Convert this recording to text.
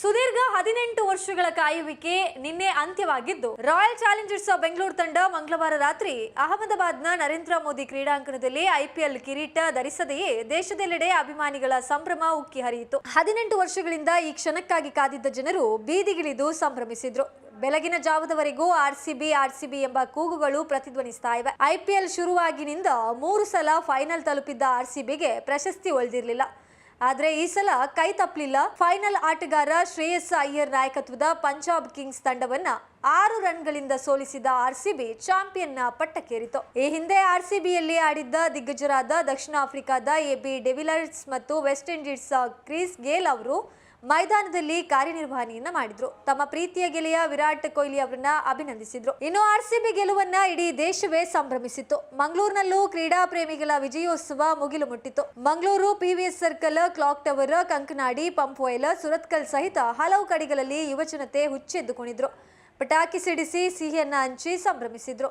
ಸುದೀರ್ಘ ಹದಿನೆಂಟು ವರ್ಷಗಳ ಕಾಯುವಿಕೆ ನಿನ್ನೆ ಅಂತ್ಯವಾಗಿದ್ದು, ರಾಯಲ್ ಚಾಲೆಂಜರ್ಸ್ ಬೆಂಗಳೂರು ತಂಡ ಮಂಗಳವಾರ ರಾತ್ರಿ ಅಹಮದಾಬಾದ್ನ ನರೇಂದ್ರ ಮೋದಿ ಕ್ರೀಡಾಂಗಣದಲ್ಲಿ ಐಪಿಎಲ್ ಕಿರೀಟ ಧರಿಸದೆಯೇ ದೇಶದೆಲ್ಲೆಡೆ ಅಭಿಮಾನಿಗಳ ಸಂಭ್ರಮ ಉಕ್ಕಿ ಹರಿಯಿತು. ಹದಿನೆಂಟು ವರ್ಷಗಳಿಂದ ಈ ಕ್ಷಣಕ್ಕಾಗಿ ಕಾದಿದ್ದ ಜನರು ಬೀದಿಗಿಳಿದು ಸಂಭ್ರಮಿಸಿದ್ರು. ಬೆಳಗಿನ ಜಾವದವರೆಗೂ ಆರ್ಸಿಬಿ ಆರ್ಸಿಬಿ ಎಂಬ ಕೂಗುಗಳು ಪ್ರತಿಧ್ವನಿಸ್ತಾ ಇವೆ. ಐಪಿಎಲ್ ಶುರುವಾಗಿನಿಂದ ಮೂರು ಸಲ ಫೈನಲ್ ತಲುಪಿದ್ದ ಆರ್ಸಿಬಿಗೆ ಪ್ರಶಸ್ತಿ ಒಳ್ದಿರ್ಲಿಲ್ಲ ಆದ್ರೆ ಈ ಸಲ ಕೈ ತಪ್ಪಲಿಲ್ಲ. ಫೈನಲ್ ಆಟಗಾರ ಶ್ರೇಯಸ್ ಅಯ್ಯರ್ ನಾಯಕತ್ವದ ಪಂಜಾಬ್ ಕಿಂಗ್ಸ್ ತಂಡವನ್ನ ಆರು ರನ್ಗಳಿಂದ ಸೋಲಿಸಿದ ಆರ್ಸಿಬಿ ಚಾಂಪಿಯನ್ನ ಪಟ್ಟಕ್ಕೇರಿತು. ಈ ಹಿಂದೆ ಆರ್ಸಿಬಿಯಲ್ಲಿ ಆಡಿದ್ದ ದಿಗ್ಗಜರಾದ ದಕ್ಷಿಣ ಆಫ್ರಿಕಾದ ಎಬಿ ಡೆವಿಲರ್ಸ್ ಮತ್ತು ವೆಸ್ಟ್ ಇಂಡೀಸ್ ಕ್ರೀಸ್ ಗೇಲ್ ಅವರು ಮೈದಾನದಲ್ಲಿ ಕಾರ್ಯನಿರ್ವಹಣೆಯನ್ನ ಮಾಡಿದ್ರು. ತಮ್ಮ ಪ್ರೀತಿಯ ಗೆಳೆಯ ವಿರಾಟ್ ಕೊಹ್ಲಿ ಅವರನ್ನ ಅಭಿನಂದಿಸಿದ್ರು. ಇನ್ನು ಆರ್ಸಿಬಿ ಗೆಲುವನ್ನ ಇಡೀ ದೇಶವೇ ಸಂಭ್ರಮಿಸಿತ್ತು. ಮಂಗಳೂರಿನಲ್ಲೂ ಕ್ರೀಡಾ ಪ್ರೇಮಿಗಳ ವಿಜಯೋತ್ಸವ ಮುಗಿಲು ಮುಟ್ಟಿತು Mangaluru PVS circle clock tower Kankanady pump well Surathkal ಸಹಿತ ಹಲವು ಕಡೆಗಳಲ್ಲಿ ಯುವಜನತೆ ಹುಚ್ಚೆದ್ದು ಕುಣಿದ್ರು ಪಟಾಕಿ ಸಿಡಿಸಿ ಸಿಹಿಯನ್ನ ಹಂಚಿ ಸಂಭ್ರಮಿಸಿದ್ರು.